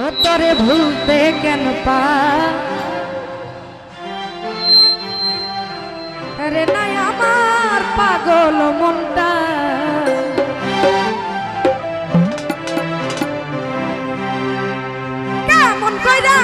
ও ভুলতে কেন পা? রে নাই আমার পাগল মনটা। কেমন কইরা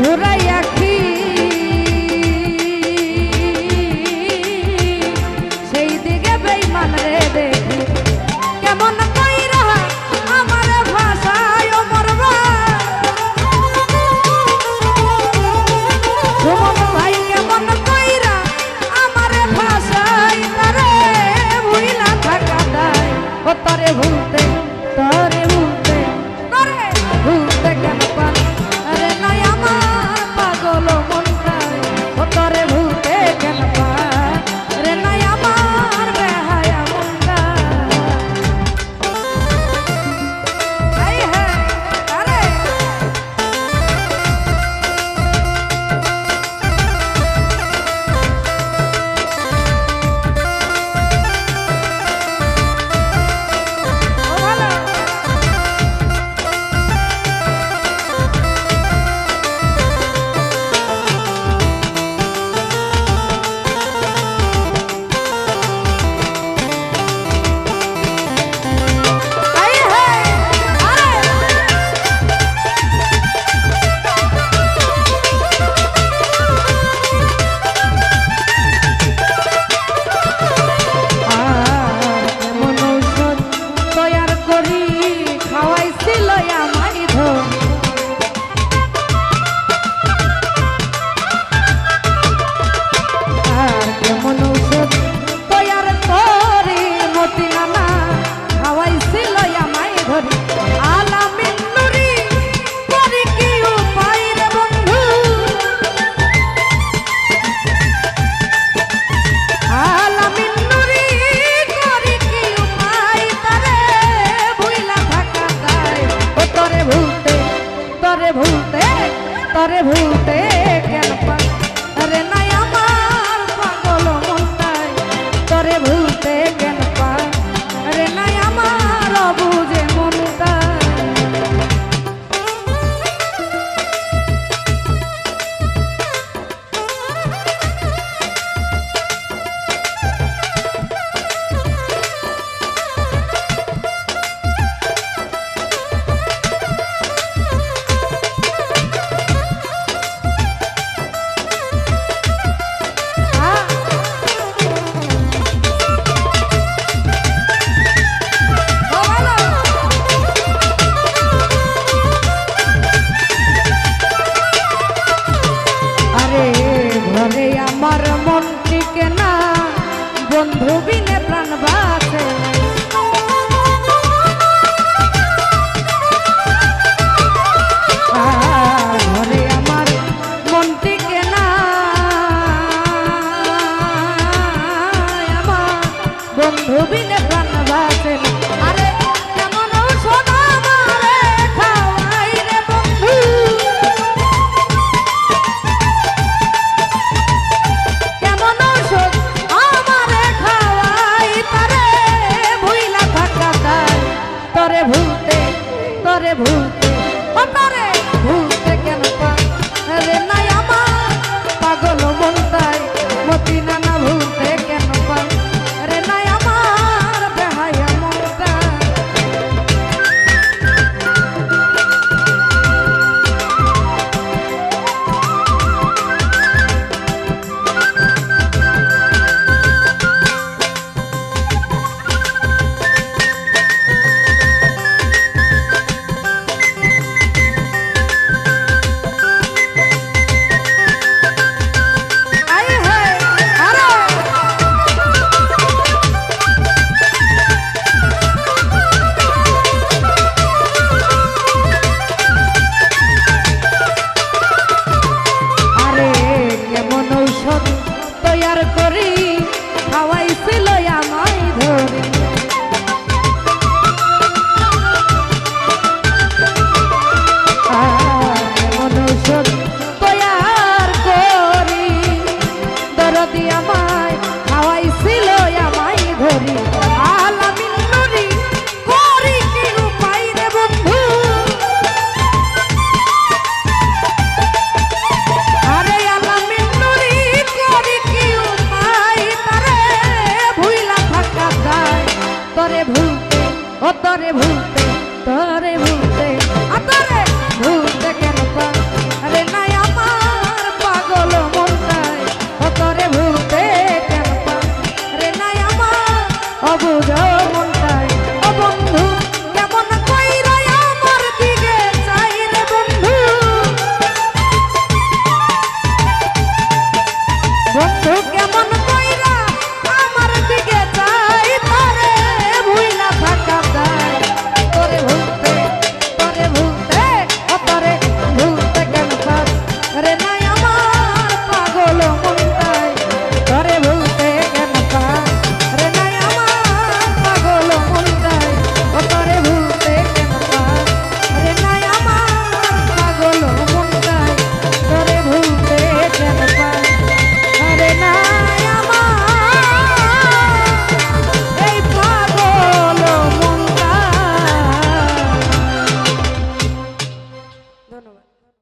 ঘুরাইয়া কি সেই দিকে বেইমান রে দেখি, কেমন কইরা আমার ভাষায় মরবা সুমন ভাই, কেমন কইরা আমার ভাষায় তারে ভুইলা থাকা দায়। ও তারে ভুল তরে ভুলতে